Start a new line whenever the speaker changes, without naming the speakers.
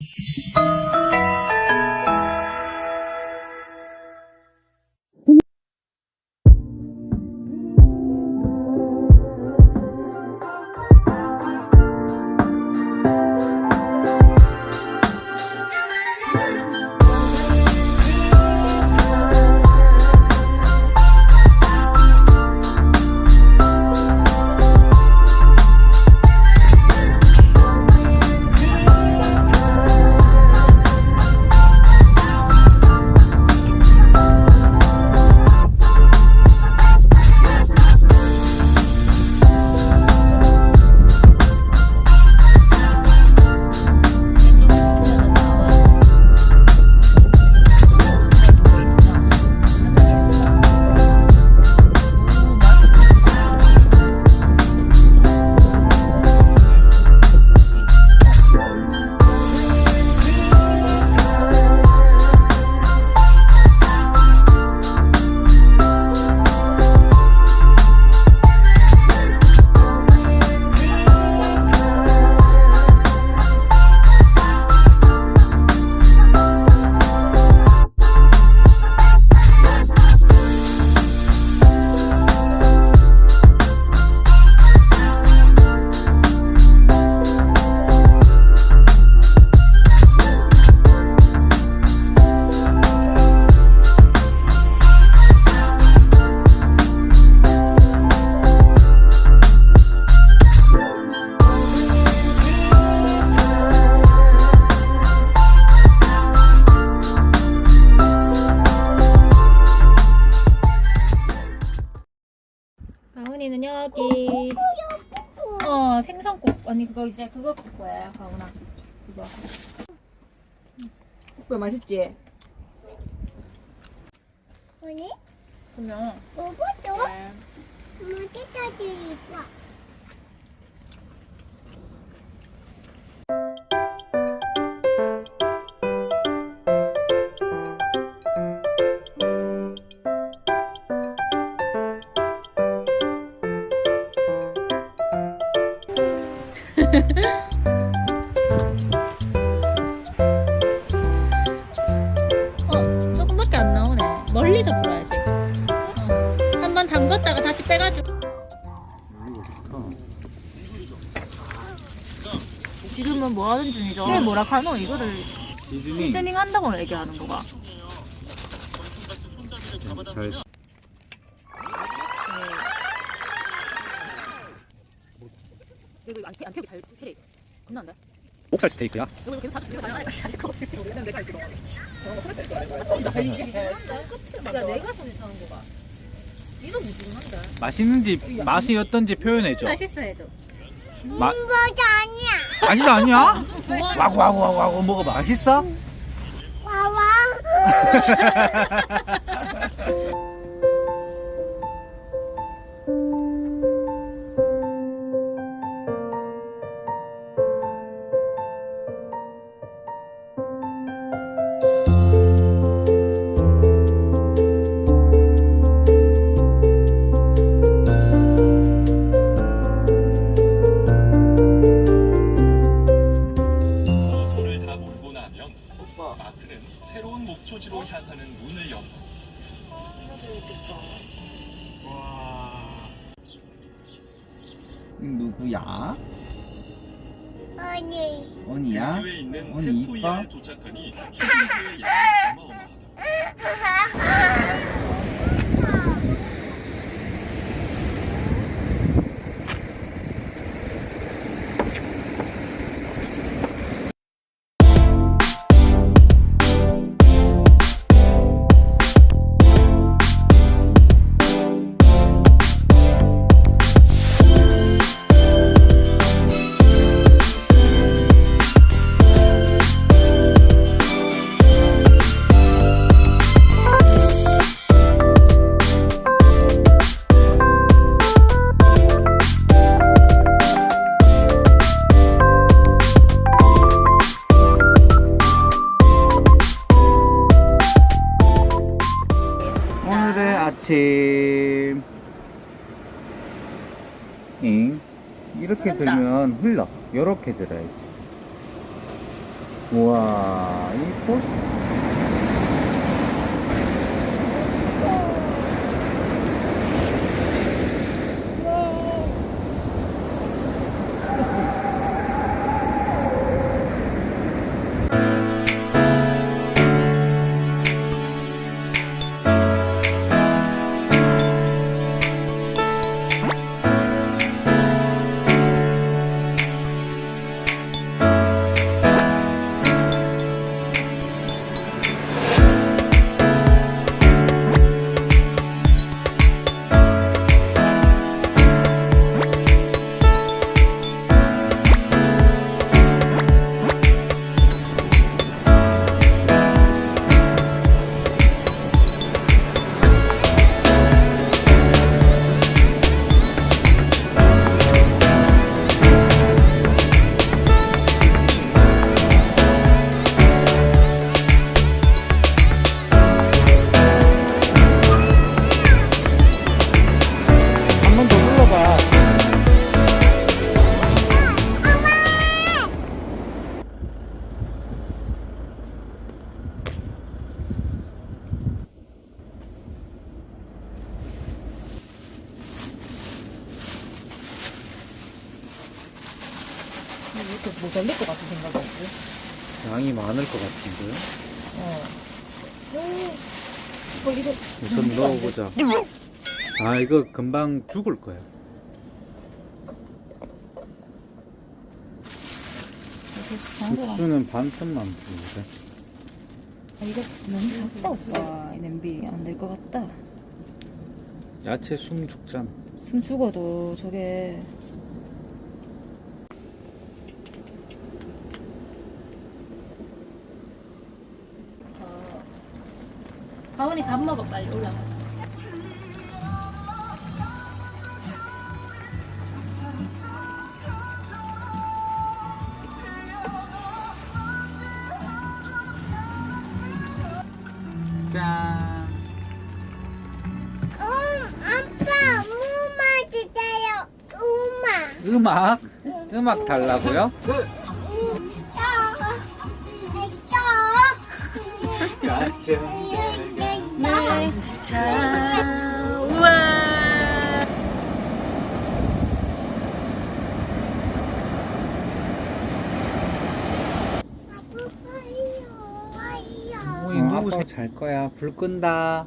가 언니 그거 이제 그거 볼 거야, 가은아. 그거. 그거 맛있지?
오니?
그러면.
오빠도
네.
무지개도 있어.
어, 조금밖에 안 나오네. 멀리서 불어야지. 어. 한번 담갔다가 다시 빼가지고. 지금은 뭐 하는 중이죠? 이게 뭐라 카노? 이거를
시즈닝
시즈닝 한다고 얘기하는 거가.
잘
이거 안, 안 채우기 잘 해래. 겁난데?
목살 스테이크야?
이거 계속 다 이거 다 알거 같은데 모르겠는데 잘 들어. 야 내가 손에 사는 거가. 이거 무지근한데.
맛있는지 맛이 어떤지 표현해줘
맛있어 해줘.
마,
이거 아니야.
아니다 아니야? 와구 와구 와구 와구 먹어봐 맛있어?
와와.
나면 마크는 새로운 목초지로 향하는 문을 연다.
누구야?
언니.
언니야?
근교에 있는
언니 이뻐?
도착하니 양이 어마어마.
의 아침 잉 이렇게
흐른다.
들면 흘러 요렇게 들어야지 우와, 이 꽃.
뭐 걸릴 것 같은 생각이 없고.
양이 많을 것 같은데.
어. 어, 이거
우선 넣어보자. 아, 이거 금방 죽을 거야. 육수는 반 틈만 부으래.
아, 이거 너무 작다 오빠. 이 냄비 안 될 것 같다.
야채 숨 죽잖아.
숨 죽어도 저게 가원이 밥 먹어 빨리 올라가.
짠.
음, 아빠, 엄마 주세요. 엄마.
음악? 음악 달라고요?
음, 저.
네. 자, 우와.
아빠, 빨리요. 빨리요.
어, 잘 거야? 불 끈다.